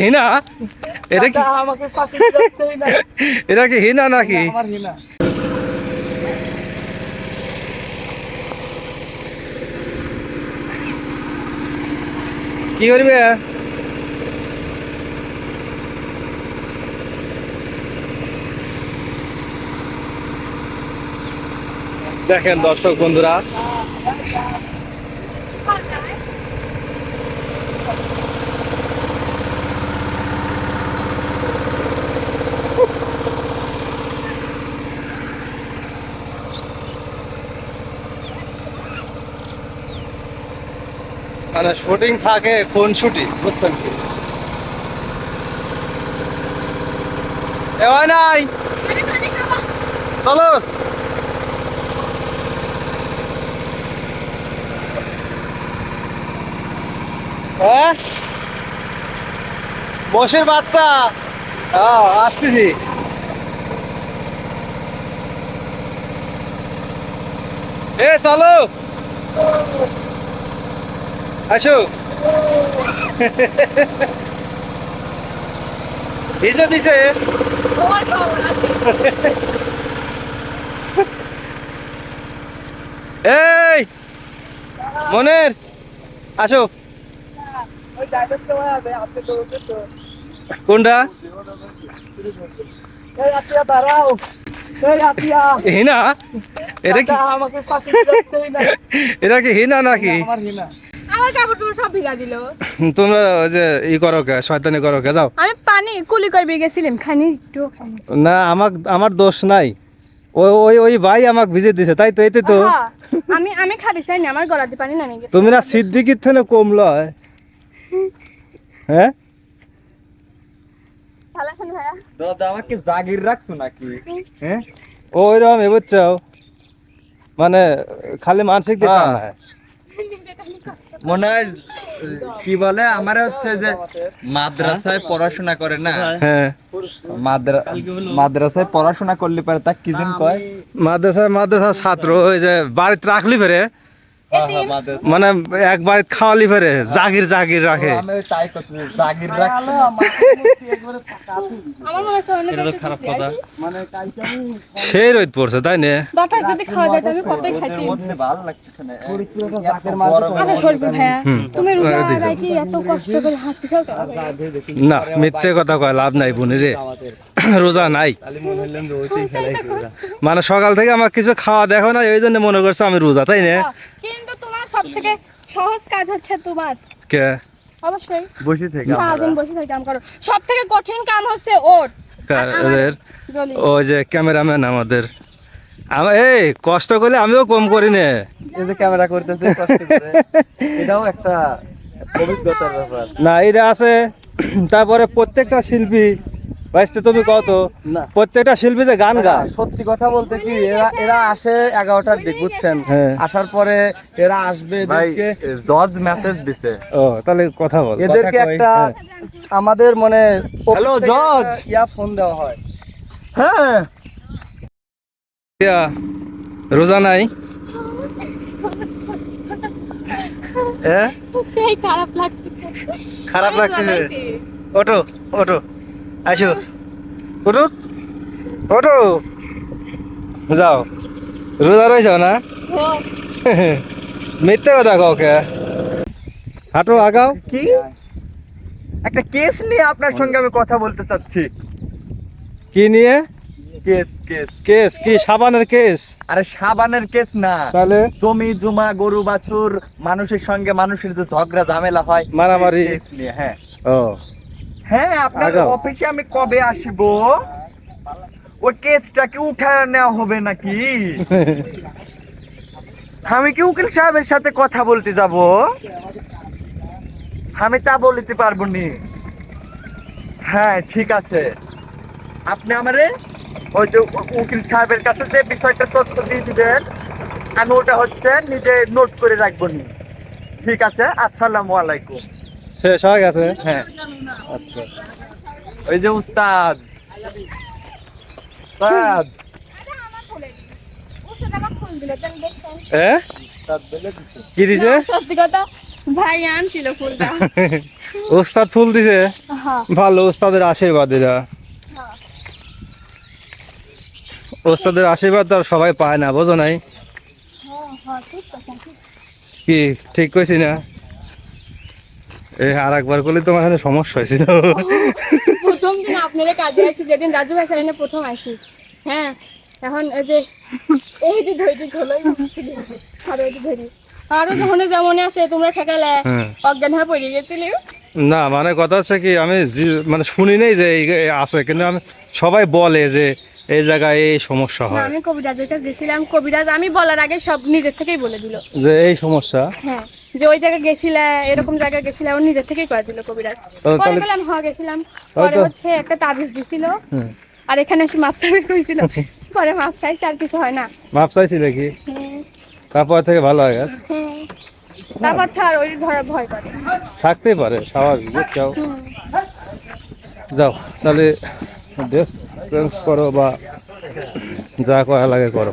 হিনা? কি? এটা কি হিনা নাকি? কি করবে? দেখেন দর্শক বন্ধুরা। মানে শুটিং থাকে কোন শুটিং? বুঝছেন কি? এ হয় নাই? চলো। হ্যাঁ বসের বাচ্চা? আসতেছি। এ, চলো। আসো। দিছে দিছে। এই মনের আসো। কোনটা? হিনা? এটা কি? এটা কি হিনা নাকি? আমার হিনা। আমার কাপড় তুমি সব ভিগা দিল। তোমরা ওই যে ই করো কে শয়তানি করো কে যাও। আমি পানি কুলি করবে গেছিলাম খানি একটু না আমার আমার দোষ নাই। ওই ওই ওই ভাই আমাকে ভিজে দিছে তাই তো এতে তো। আমি আমি খাবি চাই না আমার গলাতে পানি নামে গেছে। তুমি না সিদ্দিকির থেকে কম লয়। হ্যাঁ? ভালো দাদা আমাকে জাগির রাখছো নাকি? হ্যাঁ? এ বুঝছ? মানে খালি মানসিক দিতে হ্যাঁ। মনে হয় কি বলে আমার হচ্ছে যে মাদ্রাসায় পড়াশোনা করে না। হ্যাঁ। মাদ্রা- মাদ্রাসায় পড়াশোনা করলে পারে তা কি কয়? মাদ্রাসায় মাদ্রাসা ছাত্র ওই যে বাড়িতে রাখলি ফেরে হ্যাঁ, হ্যাঁ, মানে এক বাড়িতে খাওয়ালি ফেরে জাগির জাগির রাখে। জাগির মনে খারাপ কথা। মানে সেই রোদ পড়ছে তাই না? আচ্ছা কেন? না মিথ্যে কথা কয় লাভ নাই বোনি রে। রোজা নাই। মানে সকাল থেকে আমার কিছু খাওয়া দেখো না ওই জন্য মনে করছে আমি রোজা তাই না? কিন্তু সব থেকে সহজ কাজ হচ্ছে তোমার? কে? অবশ্যই। বসে থেকে সারাদিন বসে থেকে কাম করো। সব থেকে কঠিন কাম হচ্ছে ওর। ওই যে ক্যামেরাম্যান আমাদের। আমার এই কষ্ট করলে আমিও কম করি না। এই যে ক্যামেরা করতেছে কষ্ট করে। এটাও একটা অভিজ্ঞতার ব্যাপার। না এটা আছে। তারপরে প্রত্যেকটা শিল্পী বাইসতে তুমি কত প্রত্যেকটা শিল্পী যে গান গায়। সত্যি কথা বলতে কি এরা এরা আসে এগারোটার দিক বুঝছেন? হ্যাঁ। আসার পরে এরা আসবে জজ মেসেজ দিছে। ও তাহলে কথা বল। এদেরকে একটা হ্যাঁ। আমাদের মানে থেকে জজ। ইয়া ফোন দেওয়া হয়। হ্যাঁ। রোজা নাই? হ্যাঁ? খারাপ লাগতেছে। খারাপ লাগতেছে। ওটো ওটো আসো। ওটো ওটো যাও। রোজা রয়েছ না? মিথ্যে কথা কাও কে? হাঁটো আগাও। কি? একটা কেস নিয়ে আপনার সঙ্গে আমি কথা বলতে চাচ্ছি। কি নিয়ে? Case case. কেস? কি সাবানের কেস? আরে সাবানের কেস না। তাহলে? জমি জমা গরু বাছুর মানুষের সঙ্গে মানুষের যে ঝগড়া ঝামেলা হয় মারামারি। নিয়ে হ্যাঁ। ও। হ্যাঁ আপনার অফিসে আমি কবে আসব? ওই কেসটা কি উঠায় নেওয়া হবে নাকি? আমি কি উকিল সাহেবের সাথে কথা বলতে যাব? আমি তা বলতে পারব নি। হ্যাঁ ঠিক আছে। আপনি আমারে ওই যে উকিল সাহেবের কাছে যে বিষয়টা তথ্য দিয়ে দিবেন আমি ওটা হচ্ছে নিজে নোট করে রাখব নি। ঠিক আছে আসসালামু আলাইকুম। শেষ হয়ে গেছে। হ্যাঁ। ওই যে উস্তাদ। উস্তাদ। এটা? হ্যাঁ কি দিছে? ভাই আনছিল ফুলটা ওস্তাদ ফুল দিছে? হ্যাঁ। ভালো ওস্তাদের আশীর্বাদ হ্যাঁ। ওস্তাদের আশীর্বাদ তো সবাই পায় না বোঝো নাই? হ্যাঁ হ্যাঁ। কি ঠিক কইছি না? আর একবার করলে তোমার এখানে সমস্যা হয়েছিল। প্রথম দিন আপনারা কাজে আসি যেদিন রাজু ভাই প্রথম আসি হ্যাঁ এখন এই যে এইটি ধৈর্য হলো আর ওইটি ধরি আরও যখন যেমন আছে তোমরা ঠেকালে হ্যাঁ। অজ্ঞান হয়ে পড়ে গেছিলে। না মানে কথা হচ্ছে কি আমি মানে শুনি নেই যে আছে কিন্তু আমি সবাই বলে যে এই জায়গায় এই সমস্যা হয়। আমি কবিরাজের কাছে গেছিলাম। কবিরাজ আমি বলার আগে সব নিজের থেকেই বলে দিল। যে এই সমস্যা। হ্যাঁ। যে ওই জায়গায় গেছিলে এরকম জায়গায় গেছিলে ও নিজের থেকেই করে দিল কবিরাজ। পরে বললাম হ্যাঁ গেছিলাম। পরে হচ্ছে একটা তাবিজ দিছিল। আর এখানে এসে মাপ সাবিজ করেছিল। পরে মাপ চাইছে আর কিছু হয় না। মাপ চাইছিলে কি? হ্যাঁ, তারপর থেকে ভালো হয়ে গেছে। তারপর তো আর ওই ধরে ভয় করে। থাকতেই পারে স্বাভাবিক হুম। যাও তাহলে ড্রেস চেঞ্জ করো বা যা করা লাগে করো।